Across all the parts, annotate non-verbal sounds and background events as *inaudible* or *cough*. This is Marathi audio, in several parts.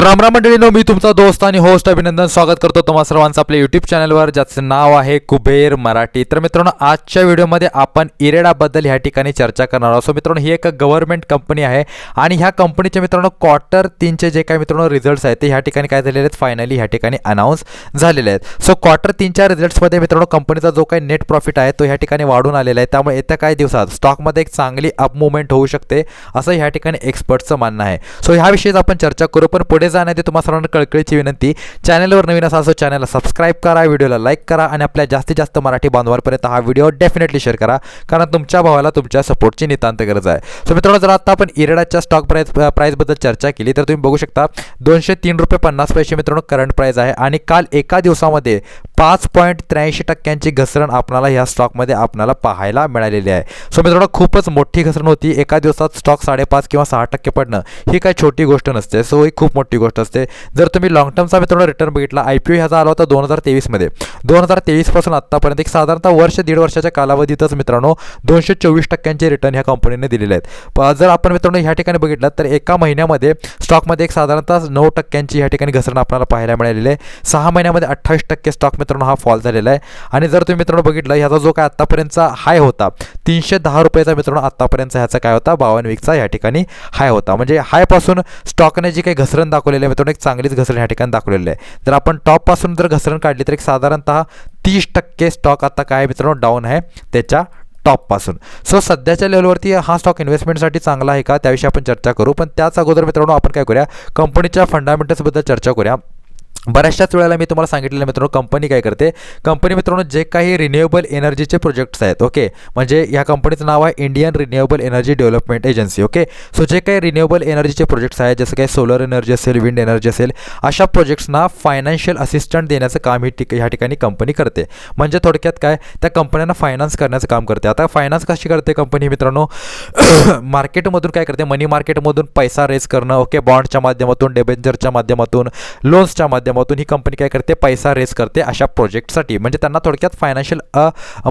तर रामराम मंडळीनो मी तुमचा दोस्त आणि होस्ट अभिनंदन. स्वागत करतो तुम्हा सर्वांचं आपल्या यूट्यूब चॅनलवर ज्याचं नाव आहे कुबेर मराठी. तर मित्रांनो आजच्या व्हिडिओमध्ये आपण इरेडाबद्दल ह्या ठिकाणी चर्चा करणार आहोत. सो मित्रांनो ही एक गव्हर्नमेंट कंपनी आहे आणि ह्या कंपनीचे मित्रांनो क्वार्टर तीनचे जे काही मित्रांनो रिझल्ट्स आहेत ते ह्या ठिकाणी काय झालेले आहेत? फायनली ह्या ठिकाणी अनाऊन्स झालेले आहेत. सो क्वार्टर तीनच्या रिझल्ट्समध्ये मित्रांनो कंपनीचा जो काही नेट प्रॉफिट आहे तो ह्या ठिकाणी वाढून आलेला आहे. त्यामुळे येत्या काही दिवसात स्टॉकमध्ये एक चांगली अप मुवमेंट होऊ शकते असं ह्या ठिकाणी एक्सपर्टचं म्हणणं आहे. सो ह्याविषयीच आपण चर्चा करू पण पुढे जाण्याआधी तुम्हाला सर्वांना कळकळीची विनंती. चॅनलवर नवीन असा असो चॅनलला सबस्क्राईब करा व्हिडिओला लाईक करा आणि आपल्या जास्तीत जास्त मराठी बांधवांपर्यंत हा व्हिडिओ डेफिनेटली शेअर करा. कारण तुमच्या भावाला तुमच्या सपोर्टची नितांत गरज आहे. सो मित्रांनो जर आता आपण इरेडाच्या स्टॉक प्राईस प्राईसबद्दल चर्चा केली तर तुम्ही बघू शकता दोनशे तीन रुपये पन्नास पैसे मित्रांनो करंट प्राईस आहे. आणि काल एका दिवसामध्ये पाच पॉईंट त्र्याऐंशी टक्क्यांची घसरण आपणाला ह्या स्टॉकमध्ये आपणाला पाहायला मिळालेली आहे. सो मित्रांनो खूपच मोठी घसरण होती. एका दिवसात स्टॉक साडेपाच किंवा सहा टक्के पडणं ही काही छोटी गोष्ट नसते. सो ही खूप मोठी गोष्ट असते. जर तुम्ही लॉंग टर्मचा मित्रांनो रिटर्न बघितला आय पी ओ ह्याचा आला होता दोन हजार तेवीसमध्ये दोन हजार तेवीसपासून आत्तापर्यंत एक साधारणतः वर्ष दीड वर्षाच्या कालावधीतच मित्रांनो दोनशे चोवीस टक्क्यांचे रिटर्न ह्या कंपनीने दिलेले आहेत. प- जर आपण मित्रांनो ह्या ठिकाणी बघितलं तर एका महिन्यामध्ये स्टॉकमध्ये एक साधारणतः नऊ टक्क्यांची ह्या ठिकाणी घसरण आपल्याला पाहायला मिळालेली आहे. सहा महिन्यामध्ये अठ्ठावीस टक्के स्टॉक मित्रांनो हा फॉल झालेला आहे. आणि जर तुम्ही मित्रांनो बघितलं ह्याचा जो काय आत्तापर्यंतचा हाय होता तीनशे दहा रुपयाचा मित्रांनो आत्तापर्यंतचा ह्याचा काय होता बावन्न वीकचा ह्या ठिकाणी हाय होता. म्हणजे हायपासून स्टॉकने जी काही घसरण दाखवलेली आहे मित्रांनो एक चांगलीच घसरण ह्या ठिकाणी दाखवलेली आहे. जर आपण टॉपपासून जर घसरण काढली तर एक साधारणतः तीस टक्के स्टॉक आता काय मित्रांनो डाऊन आहे त्याच्या टॉपपासून सो सध्याच्या लेवलवरती हा स्टॉक इन्व्हेस्टमेंटसाठी चांगला आहे का त्याविषयी आपण चर्चा करू. पण त्याच अगोदर मित्रांनो आपण काय करूया कंपनीच्या फंडामेंटल्सबद्दल चर्चा करूया. बऱ्याचशाच वेळेला मी तुम्हाला सांगितलेलं मित्रांनो कंपनी काय करते? कंपनी मित्रांनो जे काही रिन्युएबल एनर्जीचे प्रोजेक्ट्स आहेत ओके म्हणजे या कंपनीचं नाव आहे Indian renewable energy development agency okay so जे काही रिन्युएबल एनर्जीचे प्रोजेक्ट्स आहेत जसं काही सोलर एनर्जी असेल विंड एनर्जी असेल अशा प्रोजेक्ट्सना फायनान्शियल असिस्टंट देण्याचं काम ही ठिक ह्या ठिकाणी कंपनी करते. म्हणजे थोडक्यात काय? त्या कंपन्यांना फायनान्स करण्याचं काम करते. आता फायनान्स कशी करते कंपनी मित्रांनो? *coughs* मार्केटमधून काय करते? मनी मार्केटमधून पैसा रेस करणं ओके बॉन्डच्या माध्यमातून डेबेंचरच्या माध्यमातून लोन्सच्या माध्यमातून ही कंपनी काय करते? पैसा रेस करते अशा प्रोजेक्टसाठी म्हणजे त्यांना थोडक्यात फायनान्शियल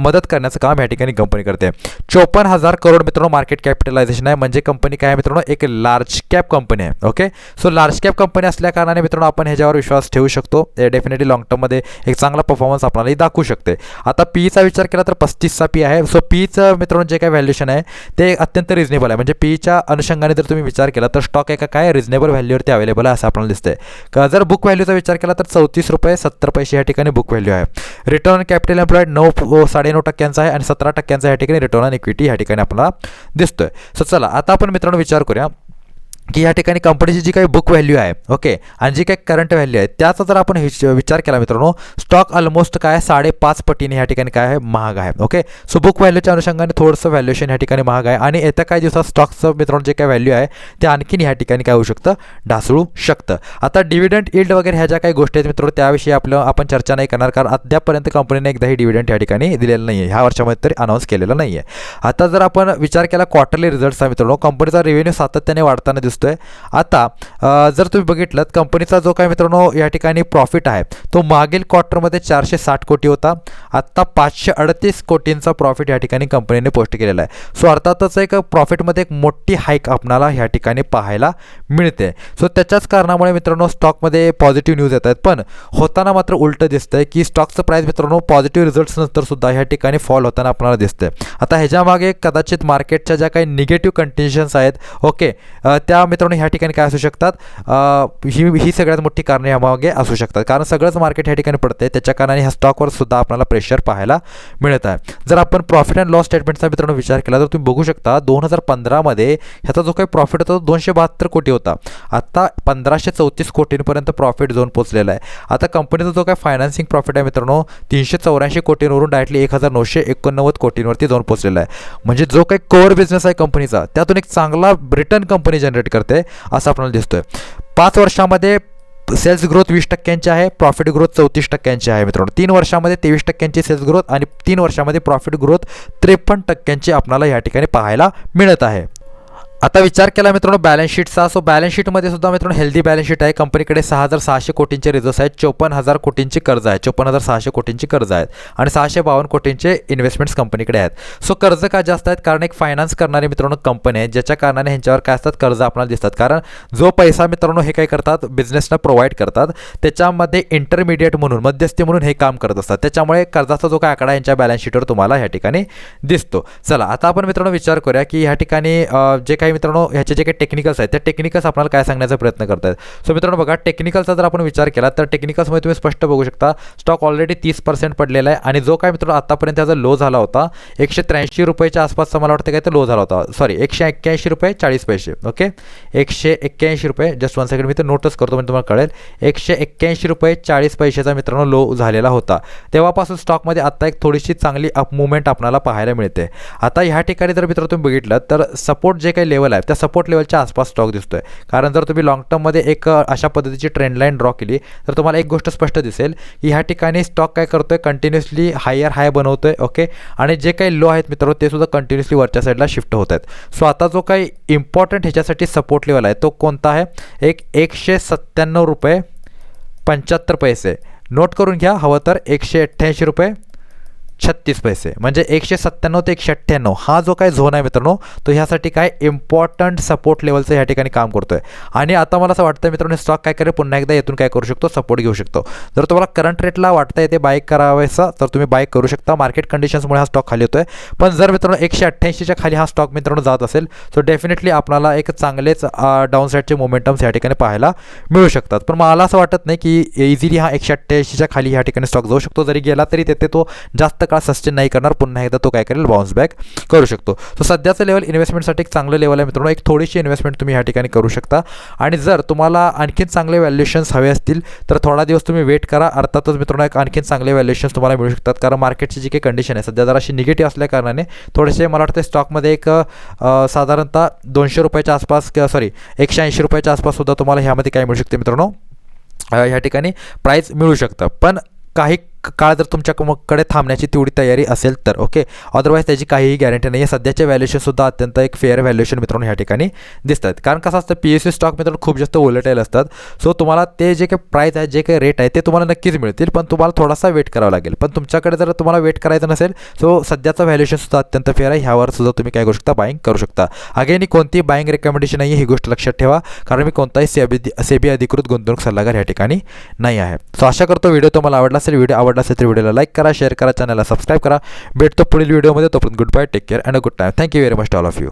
मदत करण्याचं काम या ठिकाणी कंपनी करते. चोपन्न हजार करोड मित्रांनो मार्केट कॅपिटलायझेशन आहे. म्हणजे कंपनी काय आहे मित्रांनो? एक लार्ज कॅप कंपनी आहे. Okay so large cap company असल्या कारणाने मित्रांनो आपण ह्याच्यावर विश्वास ठेवू शकतो. डेफिनेटली लॉंग टर्ममध्ये एक चांगला परफॉर्मन्स आपल्याला दाखवू शकते. आता पीचा विचार केला तर पस्तीसचा पी आहे. सो पीचं मित्रांनो जे काय व्हॅल्युएशन आहे ते अत्यंत रिजनेबल आहे. म्हणजे पीच्या अनुषंगाने जर तुम्ही विचार केला तर स्टॉक एका काय? रिजनेबल व्हॅल्यूवरती अवेलेबल आहे असं आपल्याला दिसतंय. का जर बुक व्हॅल्यूचा विचार विचार केला तर चौतीस रुपये सत्तर पैसे या ठिकाणी बुक व्हॅल्यू आहे. रिटर्न ऑन कॅपिटल एम्प्लॉईड नऊ साडेनऊ टक्क्यांचा आहे आणि सतरा टक्क्यांचा या ठिकाणी रिटर्न ऑन इक्विटी या ठिकाणी आपल्याला दिसतोय. सो चला आता आपण मित्रांनो विचार करूया. की या ठिकाणी कंपनीची जी काही बुक व्हॅल्यू आहे ओके आणि जी काही करंट व्हॅल्यू आहे त्याचा जर आपण हिच- विचार केला मित्रांनो स्टॉक ऑलमोस्ट काय साडेपाच पटीने या ठिकाणी काय आहे? महाग आहे ओके सो बुक व्हॅल्यूच्या अनुषंगाने थोडंसं व्हॅल्युएशन या ठिकाणी महाग आहे आणि येत्या काही दिवसात स्टॉकचं मित्रांनो जे काही व्हॅल्यू आहे ते आणखीन ह्या ठिकाणी काय होऊ शकतं? ढासळू शकतं. आता डिव्हिडंड इल्ड वगैरे ह्या ज्या काही गोष्टी आहेत मित्रांनो त्याविषयी आपलं आपण चर्चा नाही करणार कारण अद्यापपर्यंत कंपनीने एकदाही डिव्हिडंड या ठिकाणी दिलेलं नाही आहे ह्या वर्षामध्ये तरी अनाऊन्स केलेलं नाही आहे आता जर आपण विचार केला क्वार्टरली रिझल्टचा मित्रांनो कंपनीचा रेव्हेन्यू सातत्याने वाढताना दिसतो दिसतोय. आता जर तुम्ही बघितलं कंपनीचा जो काय मित्रांनो या ठिकाणी प्रॉफिट आहे तो मागील क्वार्टरमध्ये चारशे साठ कोटी होता. आत्ता पाचशे अडतीस कोटींचा प्रॉफिट या ठिकाणी कंपनीने पोस्ट केलेला आहे. सो अर्थातच एक प्रॉफिटमध्ये एक मोठी हाईक आपणाला ह्या ठिकाणी पाहायला मिळते. सो त्याच्याच कारणामुळे मित्रांनो स्टॉकमध्ये पॉझिटिव्ह न्यूज येत आहेत. पण होताना मात्र उलटं दिसतंय की स्टॉकचं प्राईस मित्रांनो पॉझिटिव्ह रिझल्ट्स नंतर सुद्धा ह्या ठिकाणी फॉल होताना आपल्याला दिसतंय. आता ह्याच्यामागे कदाचित मार्केटच्या ज्या काही निगेटिव्ह कंडिशन्स आहेत ओके त्या मित्रांनो ह्या ठिकाणी काय असू शकतात? ही ही सगळ्यात मोठी कारणे यामागे असू शकतात. कारण सगळंच मार्केट ह्या ठिकाणी पडते त्याच्या कारणाने ह्या स्टॉकवर सुद्धा आपल्याला प्रेशर पाहायला मिळत आहे. जर आपण प्रॉफिट अँड लॉस स्टेटमेंटचा मित्रांनो विचार केला तर तुम्ही बघू शकता दोन हजार पंधरामध्ये ह्याचा जो काही प्रॉफिट होता तो दोनशे बहात्तर कोटी होता. आता पंधराशे चौतीस कोटींपर्यंत प्रॉफिट झोन पोहोचलेला आहे. आता कंपनीचा जो काय फायनान्सिंग प्रॉफिट आहे मित्रांनो तीनशे चौऱ्याऐंशी कोटींवरून डायरेक्टली एक हजार नऊशे एकोणनव्वद कोटींवरती जाऊन पोचलेला आहे. म्हणजे जो काही कोअर बिझनेस आहे कंपनीचा त्यातून एक चांगला ब्रिटन कंपनी जनरेट करते असं आपल्याला दिसतोय. पाच वर्षामध्ये सेल्स ग्रोथ वीस टक्क्यांची आहे प्रॉफिट ग्रोथ चौतीस टक्क्यांची आहे मित्रांनो. तीन वर्षामध्ये तेवीस टक्क्यांची सेल्स ग्रोथ आणि तीन वर्षामध्ये प्रॉफिट ग्रोथ त्रेपन्न टक्क्यांची आपल्याला या ठिकाणी पाहायला मिळत आहे. आता विचार केला मित्रांनो बॅलन्स शीटचा सो बॅलन्स शीटमध्ये सुद्धा मित्रांनो हेल्दी बॅलन्स शीट आहे. कंपनीकडे सहा हजार सहाशे कोटींचे रिझर्व्स आहेत. चोपन्न हजार कोटींची कर्ज आहे चोपन्न हजार सहाशे कोटींची कर्ज आहेत. आणि सहाशे बावन्न कोटींचे इन्व्हेस्टमेंट्स कंपनीकडे आहेत. सो कर्ज का जास्त आहेत? कारण एक फायनान्स करणारी मित्रांनो कंपनी आहे ज्याच्या कारणाने ह्यांच्यावर काय असतात? कर्ज आपल्याला दिसतात. कारण जो पैसा मित्रांनो हे काय करतात बिझनेसला प्रोव्हाइड करतात त्याच्यामध्ये इंटरमिडिएट म्हणून मध्यस्थी म्हणून हे काम करत असतात. त्याच्यामुळे कर्जाचा जो काय आकडा यांच्या बॅलन्स शीटवर तुम्हाला ह्या ठिकाणी दिसतो. चला आता आपण मित्रांनो विचार करूया की ह्या ठिकाणी जे काही मित्रांनो ह्याचे जे काही टेक्निकल्स आहेत त्या टेक्निकल्स आपल्याला काय सांगण्याचा प्रयत्न करत आहेत सो मित्रांनो बघा टेक्निकलचा जर आपण विचार केला तर टेक्निकल्समध्ये तुम्ही स्पष्ट बघू शकता स्टॉक ऑलरेडी तीस पर्सेंट पडलेला आहे आणि जो काय मित्रांनो आतापर्यंत त्याचा लो झाला होता एकशे त्र्याऐंशी रुपयाच्या आसपासचा मला वाटतं काय तर लो झाला होता. सॉरी एकशे एक्क्याऐंशी रुपये चाळीस पैसे ओके एकशे एक्क्याऐंशी रुपये जस्ट वन सेकंड मी ते नोटच करतो म्हणजे तुम्हाला कळेल. एकशे एक्क्याऐंशी रुपये चाळीस पैशाचा मित्रांनो लो झालेला होता. तेव्हापासून स्टॉकमध्ये आता एक थोडीशी चांगली अप मुवमेंट आपल्याला पाहायला मिळते. आता ह्या ठिकाणी जर मित्र तुम्ही बघितलं तर सपोर्ट जे काही लेवल लेवल आहे त्या सपोर्ट लेवलच्या आसपास स्टॉक दिसतो आहे कारण जर तुम्ही लॉंग टर्ममध्ये एक अशा पद्धतीची ट्रेंडलाईन ड्रॉ केली तर तुम्हाला एक गोष्ट स्पष्ट दिसेल की ह्या ठिकाणी स्टॉक काय करतो आहे कंटिन्युअसली हायर हाय बनवतो आहे ओके आणि जे काही लो आहेत मित्रांनो ते सुद्धा कंटिन्युअसली वरच्या साईडला शिफ्ट होत आहेत. सो आता जो काही इम्पॉर्टंट ह्याच्यासाठी सपोर्ट लेवल आहे तो कोणता आहे? एक एकशे सत्त्याण्णव रुपये पंच्याहत्तर पैसे. नोट करून घ्या हवं तर एकशे अठ्ठ्याऐंशी रुपये छत्तीस पैसे. म्हणजे एकशे सत्त्याण्णव ते एकशे अठ्ठ्याण्णव. हा जो काय झोन आहे मित्रांनो तो ह्यासाठी काय इम्पॉर्टंट सपोर्ट लेवलचं ह्या ठिकाणी काम करतो आहे आणि आता मला असं वाटतं मित्रांनो स्टॉक काय करेल पुन्हा एकदा येथून काय करू शकतो सपोर्ट घेऊ शकतो. जर तुम्हाला करंट रेटला वाटतं येते बाईक करावायचा तर तुम्ही बाईक करू शकता. मार्केट कंडिशन्समुळे हा स्टॉक खाली होतोय. पण जर मित्रांनो एकशे अठ्ठ्याऐंशीच्या खाली हा स्टॉक मित्रांनो जात असेल तर डेफिनेटली आपल्याला एक चांगलेच डाऊन साईडचे मोमेंटम्स ह्या ठिकाणी पाहायला मिळू शकतात. पण मला असं वाटत नाही की इझिली हा एकशे अठ्ठ्याऐंशीच्या खाली ह्या ठिकाणी स्टॉक जाऊ शकतो. जरी गेला तरी तेथे तो जास्त काळ सस्टेन नाही करणार पुन्हा एकदा तो काय करेल बाउन्स बॅक करू शकतो. सो सध्याचं लेवल इन्व्हेस्टमेंटसाठी एक चांगलं लेवल आहे मित्रांनो. एक थोडीशी इन्व्हेस्टमेंट तुम्ही ह्या ठिकाणी करू शकता. आणि जर तुम्हाला आणखीन चांगले व्हॅल्युएशन्स हवे असतील तर थोडा दिवस तुम्ही वेट करा. अर्थातच मित्रांनो एक आणखीन चांगले व्हॅल्युएशन्स तुम्हाला मिळू शकतात. कारण मार्केटची जी काही कंडिशन आहे सध्या जराशी निगेटिव्ह असल्या कारणाने थोडेसे मला वाटतं स्टॉकमध्ये एक साधारणतः दोनशे रुपयाच्या आसपास किंवा सॉरी एकशे ऐंशी रुपयाच्या आसपास सुद्धा तुम्हाला ह्यामध्ये काय मिळू शकते मित्रांनो? ह्या ठिकाणी प्राईस मिळू शकतं. पण काही काळ जर तुमच्याकडे थांबण्याची तेवढी तयारी असेल तर ओके अदरवाईज त्याची काहीही गॅरंटी नाही आहे सध्याचे व्हॅल्युएशनसुद्धा अत्यंत एक फेअर व्हॅल्युएशन मित्रांनो ह्या ठिकाणी दिसतात. कारण कसं असतं पी एस सी स्टॉक मित्रांनो खूप जास्त वोलेटाईल असतात. सो तुम्हाला ते जे काही प्राईस आहे जे काही रेट आहे ते तुम्हाला नक्कीच मिळतील. पण तुम्हाला थोडासा वेट करावा लागेल. पण तुमच्याकडे जर तुम्हाला वेट करायचं नसेल सो सध्याचं व्हॅल्युएशनसुद्धा अत्यंत फेअर आहे. ह्यावर सुद्धा तुम्ही काय करू शकता? बाईंग करू शकता. अगेन ही कोणती बाईंग रेकमेंडेशन नाही आहे ही गोष्ट लक्षात ठेवा. कारण मी कोणताही सेबी सेबी अधिकृत गुंतवणूक सल्लागार या ठिकाणी नाही आहे. सो आशा करतो. व्हिडिओ तुम्हाला आवडला असेल व्हिडिओ आवडला असेल तर व्हिडिओला लाईक करा शेअर करा चॅनलला सबस्क्राईब करा. भेटतो पुढील व्हिडिओमध्ये तोपर्यंत good bye take care and good time thank you very much all of you